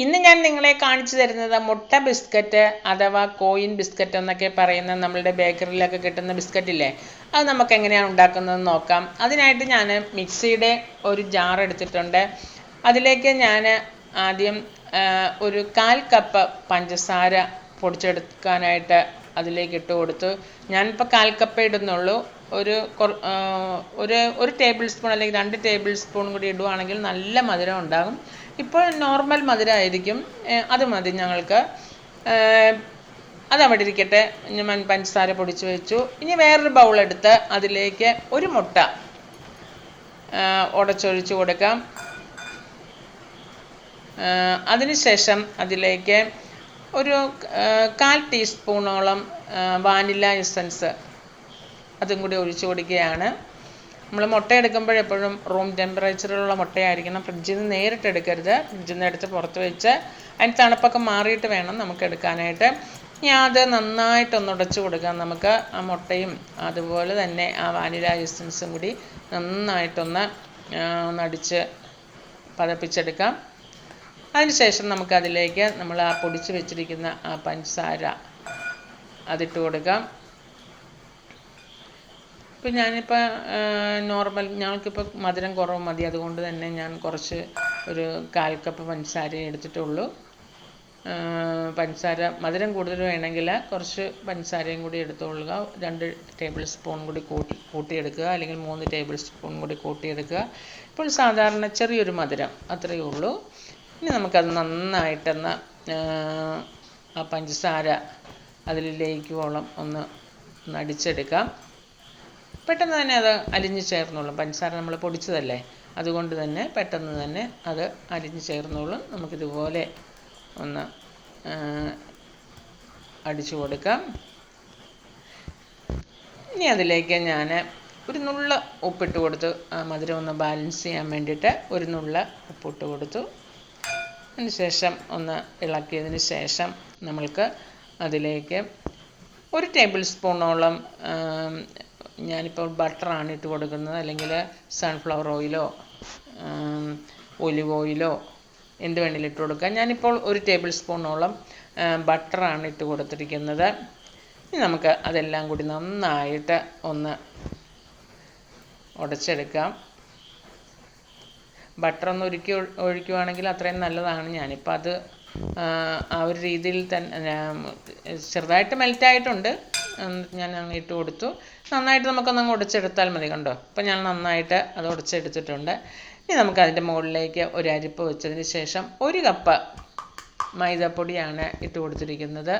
ഇന്ന് ഞാൻ നിങ്ങളെ കാണിച്ചു തരുന്നത് മുട്ട ബിസ്ക്കറ്റ് അഥവാ കോയിൻ ബിസ്ക്കറ്റ് എന്നൊക്കെ പറയുന്ന നമ്മളുടെ ബേക്കറിയിലൊക്കെ കിട്ടുന്ന ബിസ്ക്കറ്റ് ഇല്ലേ? അത് നമുക്ക് എങ്ങനെയാണ് ഉണ്ടാക്കുന്നതെന്ന് നോക്കാം. അതിനായിട്ട് ഞാൻ മിക്സിയുടെ ഒരു ജാർ എടുത്തിട്ടുണ്ട്. അതിലേക്ക് ഞാൻ ആദ്യം ഒരു കാൽ കപ്പ് പഞ്ചസാര പൊടിച്ചെടുക്കാനായിട്ട് അതിലേക്ക് ഇട്ട് കൊടുത്തു. ഞാനിപ്പോൾ കാൽ കപ്പ് ഇടുന്നുള്ളൂ. ഒരു ഒരു ഒരു ടേബിൾ സ്പൂൺ അല്ലെങ്കിൽ രണ്ട് ടേബിൾ സ്പൂൺ കൂടി ഇടുവാണെങ്കിൽ നല്ല മധുരം ഉണ്ടാകും. ഇപ്പോൾ നോർമൽ മധുരമായിരിക്കും അത് മതി ഞങ്ങൾക്ക്. അതവിടെ ഇരിക്കട്ടെ. ഞാൻ പഞ്ചസാര പൊടിച്ച് വെച്ചു. ഇനി വേറൊരു ബൗൾ എടുത്ത് അതിലേക്ക് ഒരു മുട്ട ഉടച്ചൊഴിച്ച് കൊടുക്കാം. അതിനുശേഷം അതിലേക്ക് ഒരു കാൽ ടീസ്പൂണോളം വാനില എസൻസ് അതും കൂടി ഒഴിച്ചു കൊടുക്കുകയാണ്. നമ്മൾ മുട്ട എടുക്കുമ്പോൾ എപ്പോഴും റൂം ടെമ്പറേച്ചറിലുള്ള മുട്ടയായിരിക്കണം. ഫ്രിഡ്ജിൽ നിന്ന് നേരിട്ട് എടുക്കരുത്. ഫ്രിഡ്ജിൽ നിന്ന് എടുത്ത് പുറത്ത് വെച്ച് അതിന് തണുപ്പൊക്കെ മാറിയിട്ട് വേണം നമുക്ക് എടുക്കാനായിട്ട്. ഇനി അത് നന്നായിട്ടൊന്ന് ഉടച്ചു കൊടുക്കാം നമുക്ക് ആ മുട്ടയും അതുപോലെ തന്നെ ആ വാനില എസൻസും കൂടി നന്നായിട്ടൊന്ന് ഒന്നടിച്ച് പതപ്പിച്ചെടുക്കാം. അതിനുശേഷം നമുക്കതിലേക്ക് നമ്മൾ ആ പൊടിച്ച് വെച്ചിരിക്കുന്ന ആ പഞ്ചസാര അതിട്ട് കൊടുക്കാം. ഇപ്പം ഞാനിപ്പോൾ നോർമൽ ഞങ്ങൾക്കിപ്പോൾ മധുരം കുറവ് മതി. അതുകൊണ്ട് തന്നെ ഞാൻ കുറച്ച് ഒരു കാൽ കപ്പ് പഞ്ചസാര എടുത്തിട്ടുള്ളൂ. പഞ്ചസാര മധുരം കൂടുതൽ വേണമെങ്കിൽ കുറച്ച് പഞ്ചസാരയും കൂടി എടുത്തുകൊള്ളുക. രണ്ട് ടേബിൾ സ്പൂൺ കൂടി കൂട്ടി കൂട്ടിയെടുക്കുക. അല്ലെങ്കിൽ മൂന്ന് ടേബിൾ സ്പൂൺ കൂടി കൂട്ടിയെടുക്കുക. ഇപ്പോൾ സാധാരണ ചെറിയൊരു മധുരം അത്രയേ ഉള്ളൂ. ഇനി നമുക്കത് നന്നായിട്ടൊന്ന് ആ, പഞ്ചസാര അതിലേക്കോളം ഒന്ന് ഒന്ന് അടിച്ചെടുക്കാം. പെട്ടെന്ന് തന്നെ അത് അലിഞ്ഞു ചേർന്നോളും. പഞ്ചസാര നമ്മൾ പൊടിച്ചതല്ലേ? അതുകൊണ്ട് തന്നെ പെട്ടെന്ന് തന്നെ അത് അലിഞ്ഞു ചേർന്നോളും. നമുക്കിതുപോലെ ഒന്ന് അടിച്ചു കൊടുക്കാം. ഇനി അതിലേക്ക് ഞാൻ ഒരു നുള്ള ഉപ്പിട്ട് കൊടുത്തു. മധുരം ഒന്ന് ബാലൻസ് ചെയ്യാൻ വേണ്ടിയിട്ട് ഒരു നുള്ള ഉപ്പിട്ട് കൊടുത്തു. അതിനുശേഷം ഒന്ന് ഇളക്കിയതിന് ശേഷം നമ്മൾക്ക് അതിലേക്ക് ഒരു ടേബിൾ സ്പൂണോളം ഞാനിപ്പോൾ ബട്ടറാണ് ഇട്ട് കൊടുക്കുന്നത്. അല്ലെങ്കിൽ സൺഫ്ലവർ ഓയിലോ ഒലിവ് ഓയിലോ എന്ത് വേണമെങ്കിലും ഇട്ട് കൊടുക്കാം. ഞാനിപ്പോൾ ഒരു ടേബിൾ സ്പൂണോളം ബട്ടറാണ് ഇട്ട് കൊടുത്തിരിക്കുന്നത്. ഇനി നമുക്ക് അതെല്ലാം കൂടി നന്നായിട്ട് ഒന്ന് ഉടച്ചെടുക്കാം. ബട്ടർ ഒന്ന് ഉരുക്കി ഒഴി- ഒഴിക്കുവാണെങ്കിൽ അത്രയും നല്ലതാണ്. ഞാനിപ്പോൾ അത് ആ ഒരു രീതിയിൽ തന്നെ ചെറുതായിട്ട് മെൽറ്റായിട്ടുണ്ട് ഞാൻ അങ്ങ് ഇട്ട് കൊടുത്തു. നന്നായിട്ട് നമുക്കൊന്ന് ഉടച്ചെടുത്താൽ മതി കണ്ടോ? ഇപ്പം ഞാൻ നന്നായിട്ട് അത് ഉടച്ചെടുത്തിട്ടുണ്ട്. ഇനി നമുക്ക് അതിന്റെ മുകളിലേക്ക് ഒരു അരിപ്പ് വെച്ചതിന് ശേഷം ഒരു കപ്പ് മൈദപ്പൊടിയാണ് ഇട്ട് കൊടുത്തിരിക്കുന്നത്.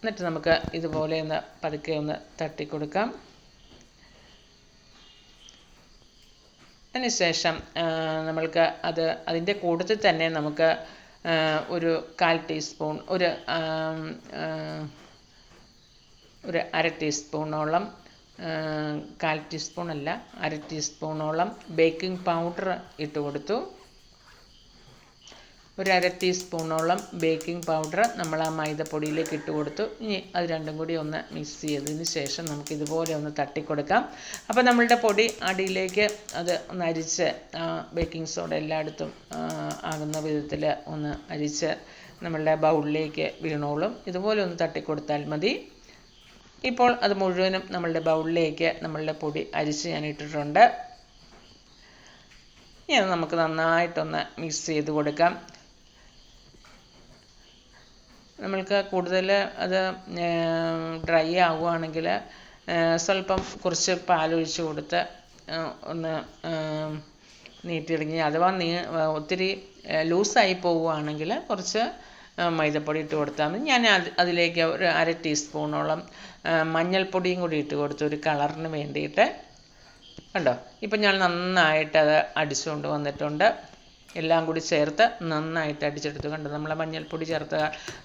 എന്നിട്ട് നമുക്ക് ഇതുപോലെ ഒന്ന് പതുക്കെ ഒന്ന് തട്ടി കൊടുക്കാം അതിനുശേഷം നമ്മൾക്ക് അത് അതിന്റെ കൂട്ടത്തിൽ തന്നെ നമുക്ക് ഒരു കാൽ ടീസ്പൂൺ ഒരു ഒരു അര ടീസ്പൂണോളം കാൽ ടീസ്പൂൺ അല്ല അര ടീസ്പൂണോളം ബേക്കിംഗ് പൗഡർ ഇട്ട് കൊടുത്തു. ഒരു അര ടീസ്പൂണോളം ബേക്കിംഗ് പൗഡർ നമ്മൾ ആ മൈദപ്പൊടിയിലേക്ക് ഇട്ട് കൊടുത്തു. ഇനി അത് രണ്ടും കൂടി ഒന്ന് മിക്സ് ചെയ്തതിന് ശേഷം നമുക്ക് ഇതുപോലെ ഒന്ന് തട്ടിക്കൊടുക്കാം. അപ്പോൾ നമ്മളുടെ പൊടി അടിയിലേക്ക് അത് ഒന്ന് അരിച്ച് ബേക്കിംഗ് സോഡ എല്ലായിടത്തും ആകുന്ന വിധത്തിൽ ഒന്ന് അരിച്ച് നമ്മളുടെ ബൗളിലേക്ക് വീണോളും. ഇതുപോലെ ഒന്ന് തട്ടിക്കൊടുത്താൽ മതി. ഇപ്പോൾ അത് മുഴുവനും നമ്മളുടെ ബൗളിലേക്ക് നമ്മളുടെ പൊടി അരിച്ച് ഞാൻ ഇട്ടിട്ടുണ്ട്. ഇനി നമുക്ക് നന്നായിട്ടൊന്ന് മിക്സ് ചെയ്ത് കൊടുക്കാം. നമ്മൾക്ക് കൂടുതൽ അത് ഡ്രൈ ആവുകയാണെങ്കിൽ സ്വല്പം കുറച്ച് പാലൊഴിച്ച് കൊടുത്ത് ഒന്ന് നീട്ടിയിടുങ്ങി അഥവാ നീ ഒത്തിരി ലൂസായി പോവുകയാണെങ്കിൽ കുറച്ച് മൈദപ്പൊടി ഇട്ട് കൊടുത്താൽ മതി. ഞാൻ അത് അതിലേക്ക് ഒരു അര ടീസ്പൂണോളം മഞ്ഞൾപ്പൊടിയും കൂടി ഇട്ട് കൊടുത്തു. ഒരു കളറിന് വേണ്ടിയിട്ട്. കണ്ടോ? ഇപ്പം ഞാൻ നന്നായിട്ട് അത് അടിച്ചുകൊണ്ട് വന്നിട്ടുണ്ട്. എല്ലാം കൂടി ചേർത്ത് നന്നായിട്ട് അടിച്ചെടുത്തു. കണ്ടോ? നമ്മൾ മഞ്ഞൾപ്പൊടി ചേർത്ത്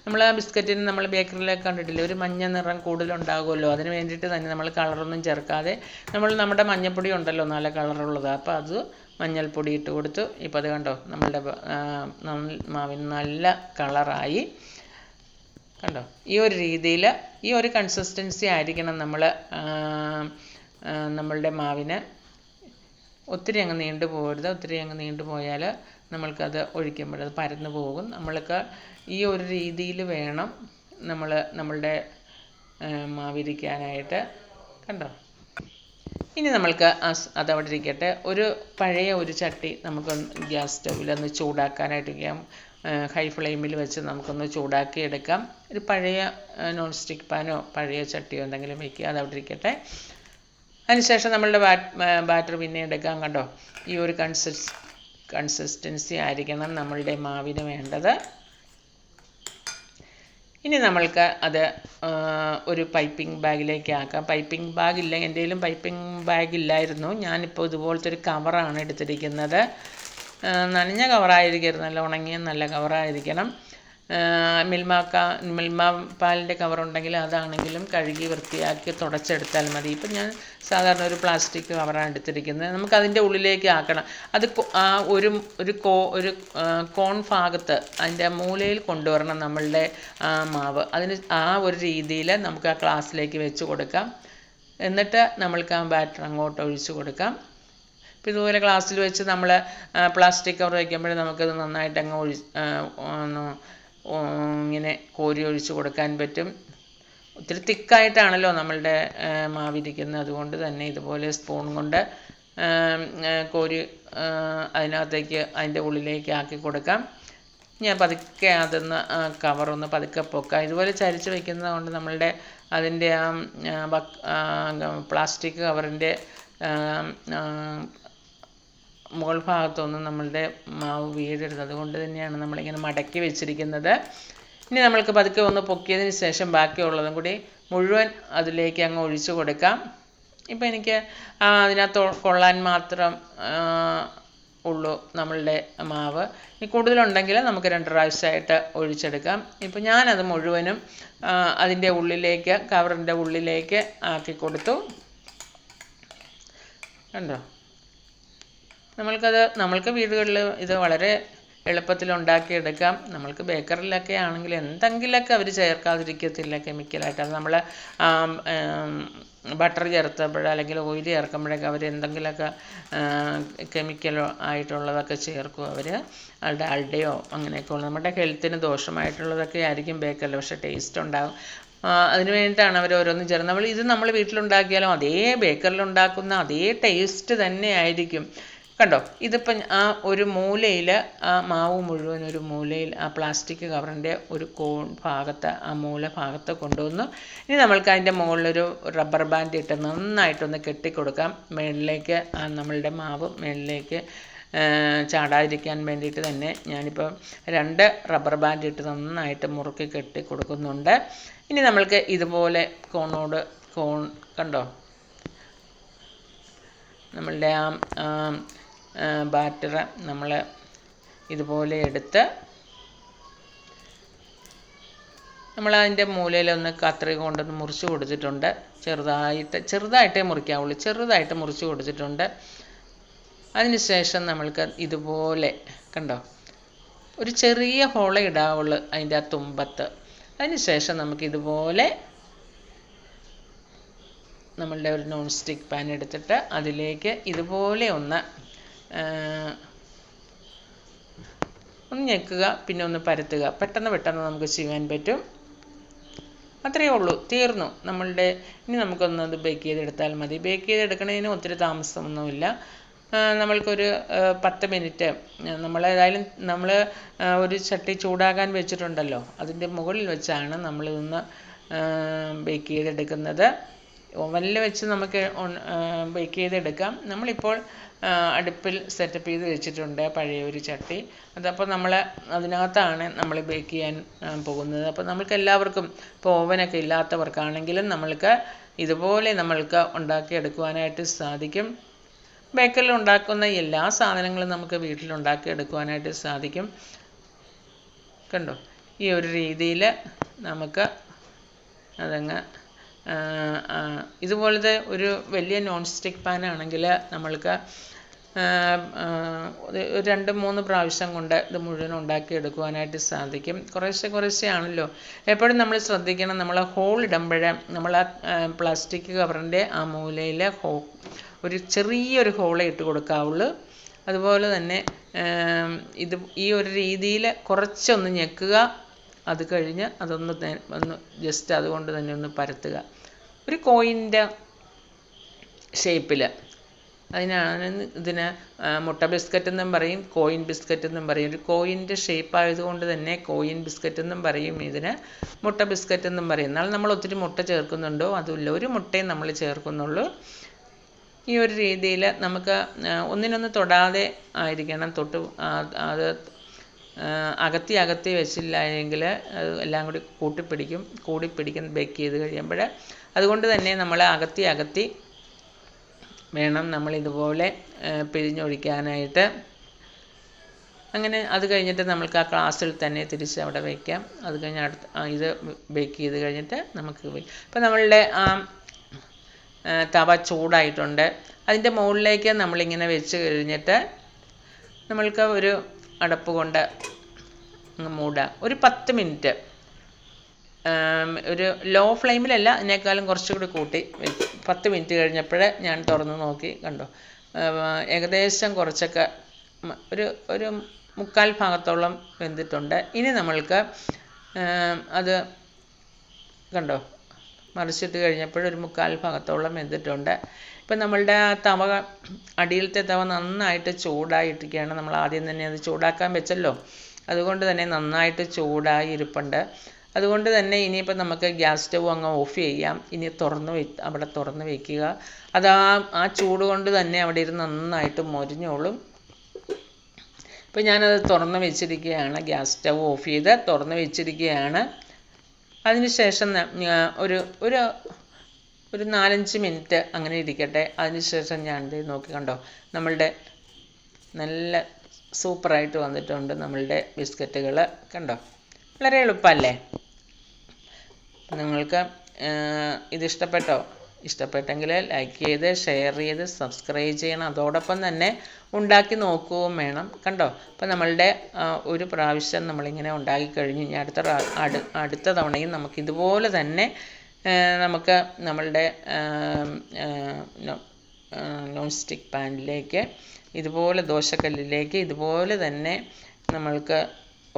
നമ്മൾ ആ ബിസ്ക്കറ്റിന് നമ്മൾ ബേക്കറിയിലൊക്കെ കണ്ടിട്ടില്ലേ? ഒരു മഞ്ഞ നിറം കൂടുതലുണ്ടാകുമല്ലോ. അതിന് വേണ്ടിയിട്ട് തന്നെ നമ്മൾ കളറൊന്നും ചേർക്കാതെ നമ്മൾ നമ്മുടെ മഞ്ഞൾപ്പൊടി ഉണ്ടല്ലോ നല്ല കളറുള്ളത്. അപ്പോൾ അത് മഞ്ഞൾപ്പൊടി ഇട്ട് കൊടുത്തു. ഇപ്പോൾ അത് കണ്ടോ നമ്മളുടെ മാവിന് നല്ല കളറായി. കണ്ടോ? ഈ ഒരു രീതിയിൽ ഈ ഒരു കൺസിസ്റ്റൻസി ആയിരിക്കണം നമ്മൾ നമ്മളുടെ മാവിന്. ഒത്തിരി അങ്ങ് നീണ്ടു പോകരുത്. ഒത്തിരി അങ്ങ് നീണ്ടു പോയാൽ നമ്മൾക്കത് ഒഴിക്കുമ്പോൾ അത് പരന്നു പോകും. നമ്മൾക്ക് ഈ ഒരു രീതിയിൽ വേണം നമ്മൾ നമ്മളുടെ മാവിരിക്കാനായിട്ട്. കണ്ടോ? ഇനി നമ്മൾക്ക് അതവിടെ ഇരിക്കട്ടെ. ഒരു പഴയ ഒരു ചട്ടി നമുക്ക് ഗ്യാസ് സ്റ്റൗവിലൊന്ന് ചൂടാക്കാനായിട്ട് ഹൈ ഫ്ലെയിമിൽ വെച്ച് നമുക്കൊന്ന് ചൂടാക്കി എടുക്കാം. ഒരു പഴയ നോൺ സ്റ്റിക്ക് പാനോ പഴയ ചട്ടിയോ എന്തെങ്കിലും വയ്ക്കുക അതവിടെ ഇരിക്കട്ടെ. അതിനുശേഷം നമ്മളുടെ ബാറ്റർ പിന്നെ എടുക്കാം കണ്ടോ? ഈ ഒരു കൺസിസ് കൺസിസ്റ്റൻസി ആയിരിക്കണം നമ്മളുടെ മാവിന് വേണ്ടത്. ഇനി നമ്മൾക്ക് അത് ഒരു പൈപ്പിംഗ് ബാഗിലേക്ക് ആക്കാം. പൈപ്പിംഗ് ബാഗ് ഇല്ല എന്റെയിലും പൈപ്പിംഗ് ബാഗ് ഇല്ലായിരുന്നു. ഞാനിപ്പോൾ ഇതുപോലത്തെ ഒരു കവറാണ് എടുത്തിരിക്കുന്നത്. നനഞ്ഞ കവറായിരിക്കരുത് നല്ല ഉണങ്ങിയ നല്ല കവറായിരിക്കണം മിൽമാക്ക മിൽമ പാലിന്റെ കവറുണ്ടെങ്കിൽ അതാണെങ്കിലും കഴുകി വൃത്തിയാക്കി തുടച്ചെടുത്താൽ മതി. ഇപ്പം ഞാൻ സാധാരണ ഒരു പ്ലാസ്റ്റിക് കവറാണ് എടുത്തിരിക്കുന്നത്. നമുക്ക് അതിന്റെ ഉള്ളിലേക്ക് ആക്കണം. അത് ആ ഒരു ഒരു കോ ഒരു കോൺ ഭാഗത്ത് അതിന്റെ മൂലയിൽ കൊണ്ടുവരണം നമ്മളുടെ മാവ്. അതിന് ആ ഒരു രീതിയിൽ നമുക്ക് ആ ക്ലാസ്സിലേക്ക് വെച്ച് കൊടുക്കാം. എന്നിട്ട് നമ്മൾക്ക് ആ ബാറ്റർ അങ്ങോട്ട് ഒഴിച്ച് കൊടുക്കാം. അപ്പോൾ ഇതുപോലെ ഗ്ലാസ്സിൽ വെച്ച് നമ്മൾ പ്ലാസ്റ്റിക് കവർ വയ്ക്കുമ്പോൾ നമുക്കത് നന്നായിട്ട് അങ്ങ് ഒഴി ഇങ്ങനെ കോരി ഒഴിച്ച് കൊടുക്കാൻ പറ്റും. ഒത്തിരി തിക്കായിട്ടാണല്ലോ നമ്മളുടെ മാവിരിക്കുന്നത്. അതുകൊണ്ട് തന്നെ ഇതുപോലെ സ്പൂൺ കൊണ്ട് കോരി അതിനകത്തേക്ക് അതിന്റെ ഉള്ളിലേക്ക് ആക്കി കൊടുക്കാം. ഞാൻ പതുക്കെ അതൊന്ന് കവറൊന്ന് പതുക്കെ പൊക്കാം. ഇതുപോലെ ചരിച്ച് വയ്ക്കുന്നത് കൊണ്ട് നമ്മളുടെ അതിന്റെ ആ പ്ലാസ്റ്റിക് കവറിന്റെ മുകൾ ഭാഗത്തൊന്നും നമ്മളുടെ മാവ് വീഴരുത്. അതുകൊണ്ട് തന്നെയാണ് നമ്മളിങ്ങനെ മടക്കി വെച്ചിരിക്കുന്നത്. ഇനി നമ്മൾക്ക് പതുക്കെ ഒന്ന് പൊക്കിയതിന് ശേഷം ബാക്കിയുള്ളതും കൂടി മുഴുവൻ അതിലേക്ക് അങ്ങ് ഒഴിച്ചു കൊടുക്കാം. ഇപ്പം എനിക്ക് അതിനകത്ത് കൊള്ളാൻ മാത്രം ഉള്ളൂ നമ്മളുടെ മാവ്. ഇനി കൂടുതലുണ്ടെങ്കിൽ നമുക്ക് രണ്ട് പ്രാവശ്യമായിട്ട് ഒഴിച്ചെടുക്കാം. ഇപ്പം ഞാനത് മുഴുവനും അതിന്റെ ഉള്ളിലേക്ക് കവറിന്റെ ഉള്ളിലേക്ക് ആക്കി കൊടുത്തു. കണ്ടോ? നമ്മൾക്കത് നമ്മൾക്ക് വീടുകളിൽ ഇത് വളരെ എളുപ്പത്തിൽ ഉണ്ടാക്കിയെടുക്കാം. നമ്മൾക്ക് ബേക്കറിലൊക്കെ ആണെങ്കിൽ എന്തെങ്കിലുമൊക്കെ അവർ ചേർക്കാതിരിക്കത്തില്ല കെമിക്കലായിട്ട്. അത് നമ്മൾ ബട്ടർ ചേർത്തപ്പോൾ അല്ലെങ്കിൽ ഓയിൽ ചേർക്കുമ്പോഴൊക്കെ അവർ എന്തെങ്കിലുമൊക്കെ കെമിക്കലോ ആയിട്ടുള്ളതൊക്കെ ചേർക്കും അവർ ഡാൽഡയോ അങ്ങനെയൊക്കെ ഉള്ള നമ്മുടെ ഹെൽത്തിന് ദോഷമായിട്ടുള്ളതൊക്കെ ആയിരിക്കും ബേക്കറിൽ പക്ഷേ ടേസ്റ്റ് ഉണ്ടാകും അതിന് വേണ്ടിയിട്ടാണ് അവർ ഓരോന്നും ചേർന്നത്. നമ്മൾ ഇത് നമ്മൾ വീട്ടിലുണ്ടാക്കിയാലും അതേ ബേക്കറിൽ ഉണ്ടാക്കുന്ന അതേ ടേസ്റ്റ് തന്നെ ആയിരിക്കും. കണ്ടോ? ഇതിപ്പം ആ ഒരു മൂലയിൽ ആ മാവ് മുഴുവൻ ഒരു മൂലയിൽ ആ പ്ലാസ്റ്റിക് കവറിന്റെ ഒരു കോൺ ഭാഗത്ത് ആ മൂല ഭാഗത്ത് കൊണ്ടുവന്നു. ഇനി നമ്മൾക്ക് അതിന്റെ മുകളിലൊരു റബ്ബർ ബാൻഡ് ഇട്ട് നന്നായിട്ടൊന്ന് കെട്ടിക്കൊടുക്കാം. മേളിലേക്ക് നമ്മളുടെ മാവ് മേളിലേക്ക് ചാടാതിരിക്കാൻ വേണ്ടിയിട്ട് തന്നെ ഞാനിപ്പോൾ രണ്ട് റബ്ബർ ബാൻഡ് ഇട്ട് നന്നായിട്ട് മുറുക്കി കെട്ടി കൊടുക്കുന്നുണ്ട് ഇനി നമ്മൾക്ക് ഇതുപോലെ കോണോട് കോൺ കണ്ടോ? നമ്മളുടെ ആ ബാറ്റർ നമ്മൾ ഇതുപോലെ എടുത്ത് നമ്മൾ അതിന്റെ മൂലയിലൊന്ന് കത്രിക കൊണ്ടൊന്ന് മുറിച്ച് കൊടുത്തിട്ടുണ്ട്. ചെറുതായിട്ട് ചെറുതായിട്ടേ മുറിക്കാവുള്ളൂ. ചെറുതായിട്ട് മുറിച്ച് കൊടുത്തിട്ടുണ്ട്. അതിനുശേഷം നമ്മൾക്ക് ഇതുപോലെ കണ്ടോ? ഒരു ചെറിയ ഹോള ഇടാവുള്ളൂ അതിന്റെ ആ തുമ്പത്ത്. അതിനുശേഷം നമുക്ക് ഇതുപോലെ നമ്മളുടെ ഒരു നോൺ സ്റ്റിക്ക് പാൻ എടുത്തിട്ട് അതിലേക്ക് ഇതുപോലെ ഒന്ന് ഒന്ന് ഞെക്കുക പിന്നെ ഒന്ന് പരത്തുക. പെട്ടെന്ന് പെട്ടെന്ന് നമുക്ക് ചെയ്യാൻ പറ്റും. അത്രയേ ഉള്ളൂ. തീർന്നു. നമ്മളുടെ ഇനി നമുക്കൊന്ന് അത് ബേക്ക് ചെയ്തെടുത്താൽ മതി. ബേക്ക് ചെയ്തെടുക്കണതിന് ഒത്തിരി താമസമൊന്നുമില്ല. നമ്മൾക്കൊരു പത്ത് മിനിറ്റ് നമ്മൾ ഏതായാലും നമ്മൾ ഒരു ചട്ടി ചൂടാകാൻ വെച്ചിട്ടുണ്ടല്ലോ. അതിന്റെ മുകളിൽ വെച്ചാണ് നമ്മളിതൊന്ന് ബേക്ക് ചെയ്തെടുക്കുന്നത്. ഓവനിൽ വെച്ച് നമുക്ക് ബേക്ക് ചെയ്തെടുക്കാം. നമ്മളിപ്പോൾ അടുപ്പിൽ സെറ്റപ്പ് ചെയ്ത് വെച്ചിട്ടുണ്ട് പഴയ ഒരു ചട്ടി. അതപ്പോൾ നമ്മൾ അതിനകത്താണ് നമ്മൾ ബേക്ക് ചെയ്യാൻ പോകുന്നത്. അപ്പോൾ നമുക്ക് എല്ലാവർക്കും ഇപ്പോൾ ഓവനൊക്കെ ഇല്ലാത്തവർക്കാണെങ്കിലും നമ്മൾക്ക് ഇതുപോലെ നമ്മൾക്ക് ഉണ്ടാക്കിയെടുക്കുവാനായിട്ട് സാധിക്കും. ബേക്കറിൽ ഉണ്ടാക്കുന്ന എല്ലാ സാധനങ്ങളും നമുക്ക് വീട്ടിൽ ഉണ്ടാക്കിയെടുക്കുവാനായിട്ട് സാധിക്കും. കണ്ടോ? ഈ ഒരു രീതിയിൽ നമുക്ക് അതങ്ങ് ഇതുപോലത്തെ ഒരു വലിയ നോൺ സ്റ്റിക്ക് പാൻ ആണെങ്കിൽ നമ്മൾക്ക് രണ്ട് മൂന്ന് പ്രാവശ്യം കൊണ്ട് ഇത് മുഴുവൻ ഉണ്ടാക്കിയെടുക്കുവാനായിട്ട് സാധിക്കും. കുറേശ്ശെ കുറേശ്ശെ ആണല്ലോ. എപ്പോഴും നമ്മൾ ശ്രദ്ധിക്കണം നമ്മൾ ഹോൾ ഇടുമ്പോൾ നമ്മൾ ആ പ്ലാസ്റ്റിക് കവറിന്റെ ആ മൂലയിൽ ഹോ ഒരു ചെറിയൊരു ഹോളേ ഇട്ട് കൊടുക്കാവുള്ളൂ. അതുപോലെ തന്നെ ഇത് ഈ ഒരു രീതിയിൽ കുറച്ചൊന്ന് ഞെക്കുക അത് കഴിഞ്ഞ് അതൊന്ന് ഒന്ന് ജസ്റ്റ് അതുകൊണ്ട് തന്നെ ഒന്ന് പരത്തുക. ഒരു കോയിന്റെ ഷേപ്പിൽ അതിനാണ് ഇതിന് മുട്ട ബിസ്ക്കറ്റ് എന്നും പറയും കോയിൻ ബിസ്ക്കറ്റ് എന്നും പറയും. ഒരു കോയിന്റെ ഷേപ്പ് ആയതുകൊണ്ട് തന്നെ കോയിൻ ബിസ്ക്കറ്റ് എന്നും പറയും ഇതിന് മുട്ട ബിസ്ക്കറ്റ് എന്നും പറയും. എന്നാൽ നമ്മൾ ഒത്തിരി മുട്ട ചേർക്കുന്നുണ്ടോ? അതുമില്ല. ഒരു മുട്ടയും നമ്മൾ ചേർക്കുന്നുള്ളൂ. ഈ ഒരു രീതിയിൽ നമുക്ക് ഒന്നിനൊന്ന് തൊടാതെ ആയിരിക്കണം. തൊട്ട് അത് അകത്തി അകത്തി വെച്ചില്ല എങ്കിൽ എല്ലാം കൂടി കൂട്ടിപ്പിടിക്കും. കൂടിപ്പിടിക്കും ബേക്ക് ചെയ്ത് കഴിയുമ്പോൾ അതുകൊണ്ട് തന്നെ നമ്മൾ അകത്തി അകത്തി വേണം നമ്മൾ ഇതുപോലെ പിഴിഞ്ഞൊഴിക്കാനായിട്ട്. അങ്ങനെ അത് കഴിഞ്ഞിട്ട് നമ്മൾക്ക് ആ ക്ലാസ്സിൽ തന്നെ തിരിച്ച് അവിടെ വയ്ക്കാം അത് കഴിഞ്ഞ് അടുത്ത ഇത് ബേക്ക് ചെയ്ത് കഴിഞ്ഞിട്ട് നമുക്ക് ഇപ്പം നമ്മളുടെ ആ തവ ചൂടായിട്ടുണ്ട്. അതിന്റെ മുകളിലേക്ക് നമ്മളിങ്ങനെ വെച്ച് കഴിഞ്ഞിട്ട് നമ്മൾക്ക് ഒരു അടപ്പ് കൊണ്ട് മൂടാം. ഒരു പത്ത് മിനിറ്റ്. ഒരു ലോ ഫ്ലെയിമിലല്ല അതിനേക്കാളും കുറച്ചുകൂടി കൂട്ടി. പത്ത് മിനിറ്റ് കഴിഞ്ഞപ്പോഴേ ഞാൻ തുറന്ന് നോക്കി കണ്ടോ? ഏകദേശം കുറച്ചൊക്കെ ഒരു ഒരു മുക്കാൽ ഭാഗത്തോളം വെന്തിട്ടുണ്ട്. ഇനി നമ്മൾക്ക് അത് കണ്ടോ? മറിച്ചിട്ട് കഴിഞ്ഞപ്പോൾ ഒരു മുക്കാൽ ഭാഗത്തോളം വെന്തിട്ടുണ്ട്. ഇപ്പം നമ്മളുടെ തവ അടിയിലത്തെ തവ നന്നായിട്ട് ചൂടായിട്ടിരിക്കുകയാണ്. നമ്മൾ ആദ്യം തന്നെ അത് ചൂടാക്കാൻ വെച്ചല്ലോ. അതുകൊണ്ട് തന്നെ നന്നായിട്ട് ചൂടായി ഇരിപ്പുണ്ട്. അതുകൊണ്ട് തന്നെ ഇനിയിപ്പോൾ നമുക്ക് ഗ്യാസ് സ്റ്റവ് അങ്ങ് ഓഫ് ചെയ്യാം. ഇനി തുറന്ന് വെ അവിടെ തുറന്ന് വയ്ക്കുക അത് ആ ആ ചൂട് കൊണ്ട് തന്നെ അവിടെ ഇരുന്ന് നന്നായിട്ട് മൊരിഞ്ഞോളും. ഇപ്പം ഞാനത് തുറന്ന് വെച്ചിരിക്കുകയാണ്. ഗ്യാസ് സ്റ്റവ് ഓഫ് ചെയ്ത് തുറന്ന് വെച്ചിരിക്കുകയാണ്. അതിനുശേഷം ഒരു ഒരു ഒരു നാലഞ്ച് മിനിറ്റ് അങ്ങനെ ഇരിക്കട്ടെ. അതിനുശേഷം ഞാൻ നോക്കി കണ്ടോ? നമ്മളുടെ നല്ല സൂപ്പറായിട്ട് വന്നിട്ടുണ്ട് നമ്മളുടെ ബിസ്ക്കറ്റുകൾ കണ്ടോ? വളരെ എളുപ്പമല്ലേ? നിങ്ങൾക്ക് ഇത് ഇഷ്ടപ്പെട്ടോ? ഇഷ്ടപ്പെട്ടെങ്കിൽ ലൈക്ക് ചെയ്ത് ഷെയർ ചെയ്ത് സബ്സ്ക്രൈബ് ചെയ്യണം. അതോടൊപ്പം തന്നെ ഉണ്ടാക്കി നോക്കുകയും വേണം. കണ്ടോ? അപ്പോൾ നമ്മളുടെ ഒരു പ്രാവശ്യം നമ്മളിങ്ങനെ ഉണ്ടാക്കി കഴിഞ്ഞ് ഇനി അടുത്ത അടുത്ത തവണയും നമുക്ക് ഇതുപോലെ തന്നെ നമുക്ക് നമ്മളുടെ നോൺ സ്റ്റിക്ക് പാനിലേക്ക് ഇതുപോലെ ദോശക്കല്ലിലേക്ക് ഇതുപോലെ തന്നെ നമ്മൾക്ക്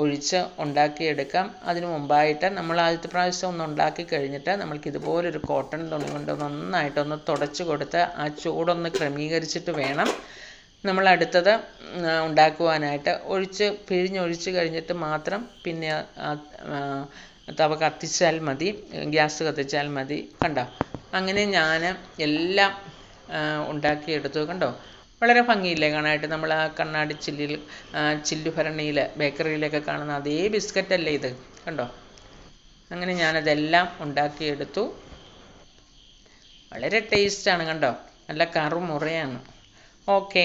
ഒഴിച്ച് ഉണ്ടാക്കിയെടുക്കാം. അതിന് മുമ്പായിട്ട് നമ്മൾ ആദ്യത്തെ പ്രാവശ്യം ഒന്ന് ഉണ്ടാക്കി കഴിഞ്ഞിട്ട് നമ്മൾക്ക് ഇതുപോലൊരു കോട്ടൺ തുണി കൊണ്ട് നന്നായിട്ടൊന്ന് തുടച്ച് കൊടുത്ത് ആ ചൂടൊന്ന് ക്രമീകരിച്ചിട്ട് വേണം നമ്മൾ അടുത്തത് ഉണ്ടാക്കുവാനായിട്ട്. ഒഴിച്ച് പിഴിഞ്ഞൊഴിച്ച് കഴിഞ്ഞിട്ട് മാത്രം പിന്നെ തവ കത്തിച്ചാൽ മതി ഗ്യാസ് കത്തിച്ചാൽ മതി. കണ്ടോ? അങ്ങനെ ഞാൻ എല്ലാം ഉണ്ടാക്കിയെടുത്തു. കണ്ടോ? വളരെ ഭംഗിയില്ലേ കാണാനായിട്ട്? നമ്മൾ ആ കണ്ണാടി ചില്ലിൽ ചില്ലുഭരണിയിൽ ബേക്കറിയിലൊക്കെ കാണുന്ന അതേ ബിസ്ക്കറ്റ് അല്ലേ ഇത്? കണ്ടോ? അങ്ങനെ ഞാനതെല്ലാം ഉണ്ടാക്കിയെടുത്തു. വളരെ ടേസ്റ്റാണ് കണ്ടോ? നല്ല കറുമുറയാണ്. ഓക്കേ